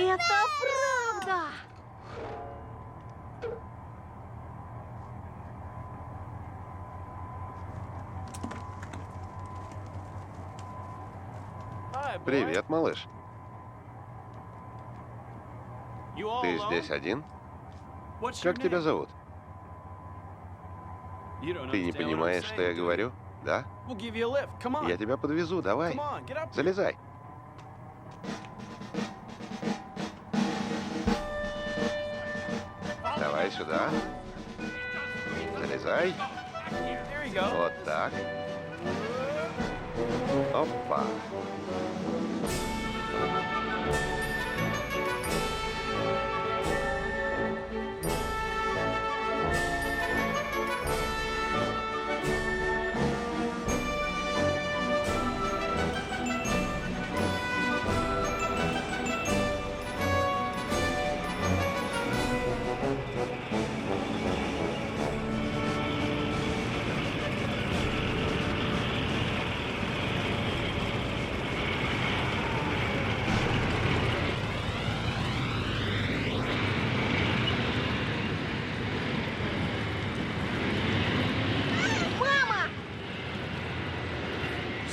Это правда! Привет, малыш. Ты здесь один? Как тебя зовут? Ты не понимаешь, что я говорю? Да? Я тебя подвезу, давай. Залезай. Давай сюда. Залезай. Вот так. Опа. Мама!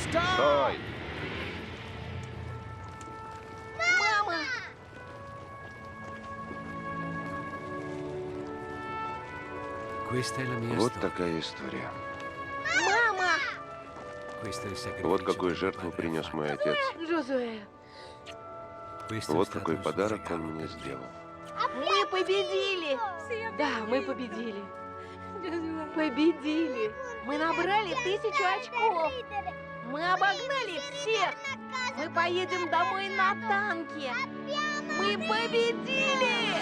Стой! Мама! Вот такая история. Мама! Вот какую жертву принес мой отец. Жозуэ, Вот какой подарок он мне сделал. мы победили! Да, мы победили. Победили! Мы набрали тысячу очков! Всех! Мы поедем домой на танке! Мы победили!